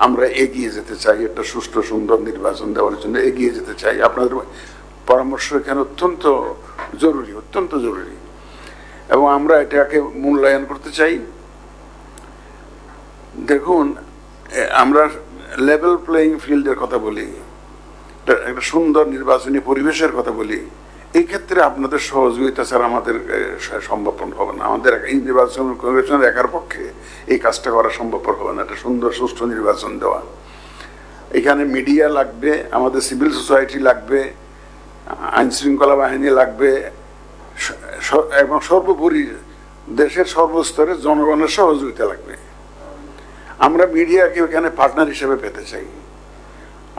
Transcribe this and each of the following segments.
আমরা এগিয়ে যেতে চাই, একটা সুষ্ঠু, সুন্দর নির্বাচন দেওয়ার জন্য এগিয়ে যেতে চাই। আপনাদের পরামর্শ এখানে অত্যন্ত জরুরি অত্যন্ত জরুরি। এবং আমরা এটাকে মূল্যায়ন করতে চাই। দেখুন আমরা লেভেল প্লেয়িং ফিল্ডের কথা বলি একটা- একটা সুন্দর নির্বাচনী পরিবেশের কথা বলি। এই ক্ষেত্রে আপনাদের সহযোগিতা ছাড়া আমাদের সম্ভবপর হবে না। আমাদের এই নির্বাচন কমিশনের একার পক্ষে এই কাজটা করা সম্ভবপর হবে না। একটা সুন্দর, সুষ্ঠু নির্বাচন দেওয়া। এখানে মিডিয়া লাগবে, আমাদের সিভিল সোসাইটি লাগবে আইনশৃঙ্খলা বাহিনী লাগবে এবং সর্বোপরি দেশের সর্বস্তরে জনগণের সহযোগিতা লাগবে। আমরা মিডিয়াকে এখানে পার্টনার হিসেবে পেতে চাই।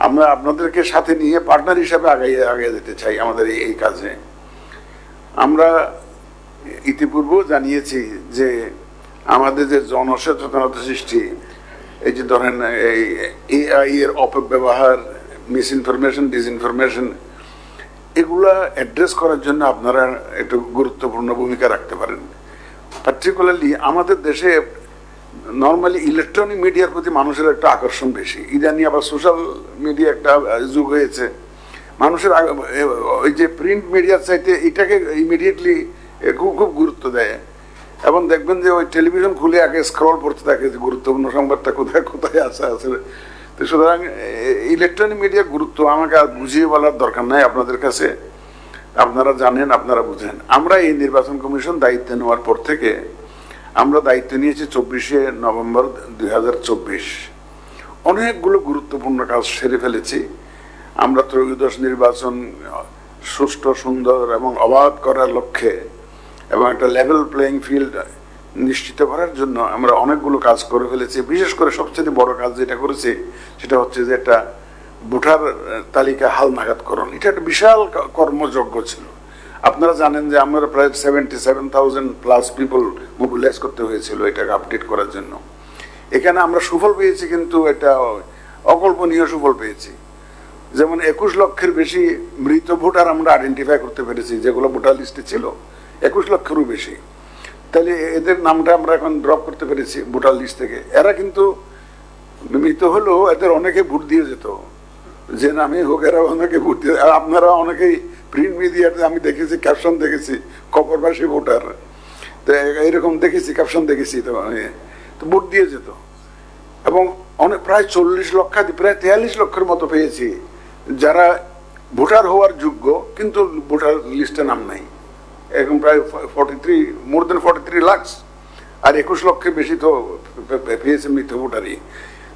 আমরা আপনাদেরকে সাথে নিয়ে পার্টনার হিসাবে আগাই আগে যেতে চাই আমাদের এই- কাজে। আমরা ইতিপূর্বেও জানিয়েছি যে আমাদের যে জনসচেতনতা সৃষ্টি, এই যে ধরেন, এই এআই এর অপব্যবহার মিস ইনফরমেশন ডিসইনফরমেশন এগুলা অ্যাড্রেস করার জন্য আপনারা একটু গুরুত্বপূর্ণ ভূমিকা রাখতে পারেন। পার্টিকুলারলি আমাদের দেশে নর্মালি ইলেকট্রনিক মিডিয়ার প্রতি মানুষের একটা আকর্ষণ বেশি। ইদানি আবার সোশ্যাল মিডিয়া একটা যুগ হয়েছে। মানুষের ওই যে প্রিন্ট মিডিয়ার চাইতে এটাকে ইমিডিয়েটলি খুব খুব গুরুত্ব দেয়। এবং দেখবেন যে ওই টেলিভিশন খুলে আগে স্ক্রল করতে থাকে যে গুরুত্বপূর্ণ সংবাদটা কোথায় কোথায় আছে আছে। তো সুতরাং ইলেকট্রনিক মিডিয়ার গুরুত্ব আমাকে আর বুঝিয়ে বলার দরকার নাই আপনাদের কাছে। আপনারা জানেন, আপনারা বুঝেন। আমরা এই নির্বাচন কমিশন দায়িত্ব নেওয়ার পর থেকে আমরা দায়িত্ব নিয়েছি চব্বিশে নভেম্বর দু হাজার চব্বিশ। অনেকগুলো গুরুত্বপূর্ণ কাজ সেরে ফেলেছি। আমরা ত্রয়োদশ নির্বাচন, সুষ্ঠু, সুন্দর এবং অবাধ করার লক্ষ্যে এবং একটা লেভেল প্লেয়িং ফিল্ড নিশ্চিত করার জন্য আমরা অনেকগুলো কাজ করে ফেলেছি। বিশেষ করে সবচেয়ে বড় কাজ যেটা করেছি, সেটা হচ্ছে যে একটা ভোটার তালিকা হালনাগাদকরণ এটা একটা বিশাল কর্মযজ্ঞ ছিল। আপনারা জানেন যে আমরা প্রায় seventy seven thousand plus people mobilise করতে হয়েছিল এটাকে আপডেট করার জন্য। এখানে আমরা সুফল পেয়েছি কিন্তু এটা অকল্পনীয় সুফল পেয়েছি। যেমন একুশ লক্ষের বেশি মৃত ভোটার আমরা আইডেন্টিফাই করতে পেরেছি, যেগুলো ভোটার লিস্টে ছিল, একুশ লক্ষেরও বেশি। তাহলে এদের নামটা আমরা এখন ড্রপ করতে পেরেছি ভোটার লিস্ট থেকে। এরা কিন্তু মৃত হলেও এদের অনেকে ভোট দিয়ে যেত। যে নামে হোক এরা অনেকে ভোট দিয়ে আপনারা অনেকেই প্রিন্ট মিডিয়াতে আমি দেখেছি ক্যাপশন দেখেছি কপরবাসী ভোটার তো এরকম দেখেছি ক্যাপশন দেখেছি তো তো ভোট দিয়ে যেত। এবং অনেক, প্রায় চল্লিশ লক্ষাধিক, প্রায় তেয়াল্লিশ লক্ষের মতো পেয়েছি। যারা ভোটার হওয়ার যোগ্য, কিন্তু ভোটার লিস্টে নাম নাই। এরকম প্রায় forty three more than forty three lakhs আর একুশ লক্ষের বেশি তো পেয়েছে মৃত ভোটারই।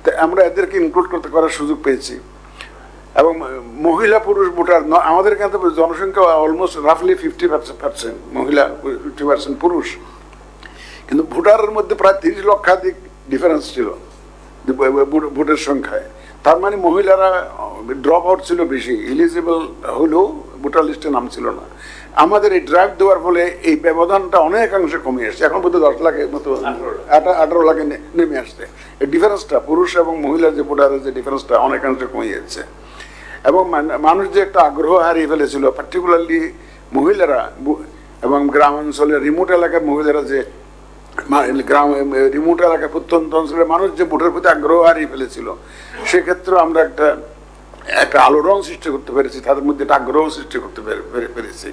তো আমরা এদেরকে ইনক্লুড করতে করার সুযোগ পেয়েছি। এবং মহিলা পুরুষ ভোটার আমাদের এখানে জনসংখ্যা অলমোস্ট রাফলি ফিফটি পার্সেন্ট মহিলা ফিফটি পার্সেন্ট পুরুষ। কিন্তু ভোটারের মধ্যে প্রায় তিরিশ লক্ষাধিক ডিফারেন্স ছিল ভোটের সংখ্যায়। তার মানে মহিলারা ড্রপ আউট ছিল বেশি এলিজিবল হলেও ভোটার লিস্টে নাম ছিল না। আমাদের এই ড্রাইভ দেওয়ার ফলে এই ব্যবধানটা অনেকাংশে কমে এসছে। এখন পর্যন্ত দশ লাখের মতো আঠা- আঠারো লাখে নেমে আসছে। এই ডিফারেন্সটা পুরুষ এবং মহিলার যে ভোটারের যে ডিফারেন্সটা অনেকাংশে কমে যাচ্ছে। এবং মানুষ যে একটা আগ্রহ হারিয়ে ফেলেছিল পার্টিকুলারলি মহিলারা এবং গ্রামাঞ্চলে রিমোট এলাকার মহিলারা যে গ্রাম রিমোট এলাকায় প্রত্যন্ত অঞ্চলের মানুষ যে ভোটের প্রতি আগ্রহ হারিয়ে ফেলেছিল সেক্ষেত্রে আমরা একটা একটা আলোড়ন সৃষ্টি করতে পেরেছি তাদের মধ্যে একটা আগ্রহ সৃষ্টি করতে পেরে- পেরে- পেরেছি।